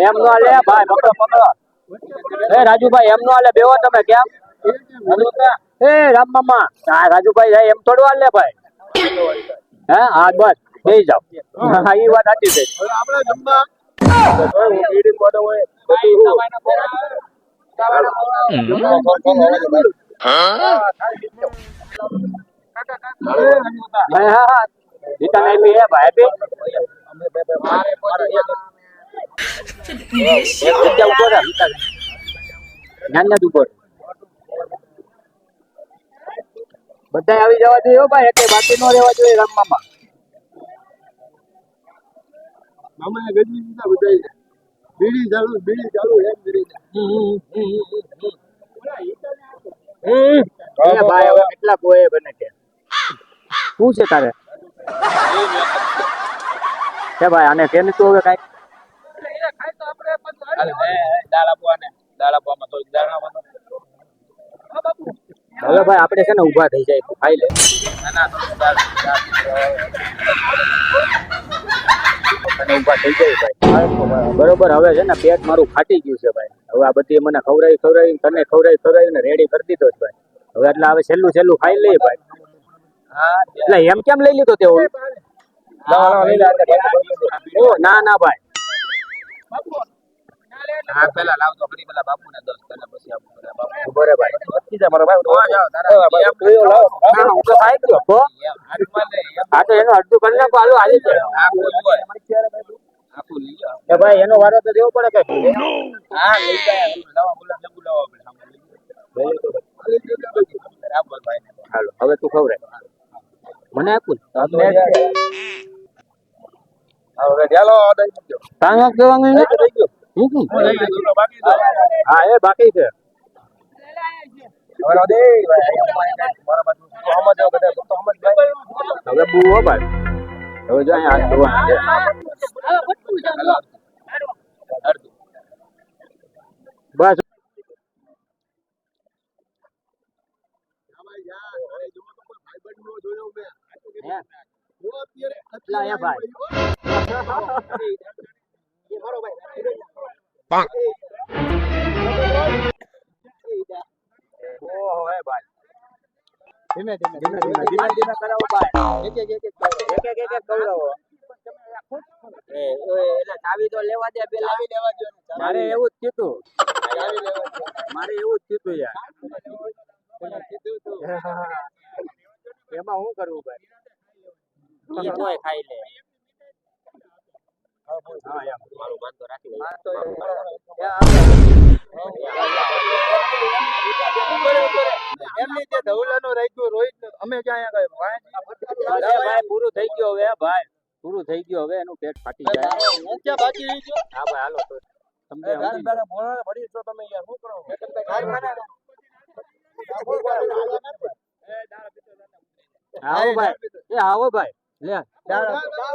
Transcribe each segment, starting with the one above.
એમ નો લે ભાઈ પકડો પકડો એ રાજુભાઈ એમ નો લે બેવો તમે કેમ? એ રામ મામા હા રાજુભાઈ જાય એમ થોડું હાલે ભાઈ હે હા બસ બે જાઓ હા એ વાત સાચી છે આપણે જમવા હોય હા હા હા જીતા નહીં બી હે ભાઈ બી એક જગ્યા ઊભો રહે જીતા જ્ઞાન જ ઊભો રહે. બધાય આવી જવા જોઈએ ભાઈ એટલે બાકી નો રહેવા જોઈએ રમવામાં મામાએ ગજવી દીધા બધાયને. બીડી ચાલુ બીડી ચાલુ એમ કેટલા કોઈ બને છે શું છે તારે? કે ભાઈ આને કેમ તું હવે કાંઈ. હવે ભાઈ આપણે છે ને ઊભા થઈ જાય ખાઈ લે. થઈ જાય ભાઈ. બરોબર હવે છે ને પેટ મારું ફાટી ગયું છે ભાઈ. હવે આ બધી મને ખવડાવી ખવડાવી તને ખવડાવી ખવડાવીને રેડી કરી દીધો છે ભાઈ. હવે એટલે હવે છેલ્લું છેલ્લું ખાઈ લઈએ ભાઈ. એટલે એમ કેમ લઈ લીધો તેવો ના ના ભાઈ. હા પેલા બાપુ ને દસ એનો વારો તો દેવો પડે કે? હવે તું ખબર મને આપું. હવે ચાલો ઓર્ડર મૂકજો તાંગા કેવાનું ને હું શું? હું લઈ બાકી હા એ બાકી છે. હવે દે મારા બાજુ સમજ આવો બધા. તો સમજ જાય. હવે બુ ભાઈ. હવે જો અહીંયા હાથ ધોવાના છે. બસ. જોયો મેં લાયા તો લેવા દે બે લાવી લેવા દો મારે એવું જ કીધું મારે એવું જ કીધું યાર એમાં શું કરવું ભાઈ ઈ તોય ખાઈ લે હા એમ મારું બંધ રાખી હા તો એમની જે ધવલાનું રાખ્યું રોહિત અમે ક્યાં ભાઈ પૂરું થઈ ગયું હવે ભાઈ પૂરું થઈ ગયું હવે એનું પેટ ફાટી જાય બાકી રહી ગયો હા ભાઈ હાલો તો તમને. ભણી છો તમે યાર શું કરો આવો ભાઈ એ આવો ભાઈ લે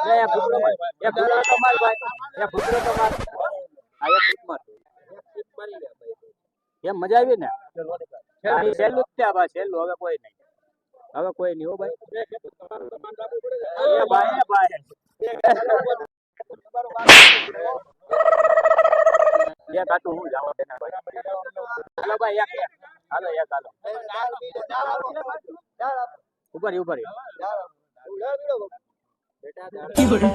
લે એ ફૂટરો માર એ ફૂટરો તો માર ભાઈ એ ફૂટરો તો માર. આ એક ફૂટ માર. એમ મજા આવી ને? છેલ્લું જ છે ભાઈ છેલ્લું. હવે કોઈ નહીં. હવે કોઈ નહીં હો ભાઈ. એ ભાઈ એ ભાઈ. એક હાથું હું જાવા દેના ભાઈ. હાલો ભાઈ એક એક. હાલો એક હાલો. ઉપર ઉપર কি করে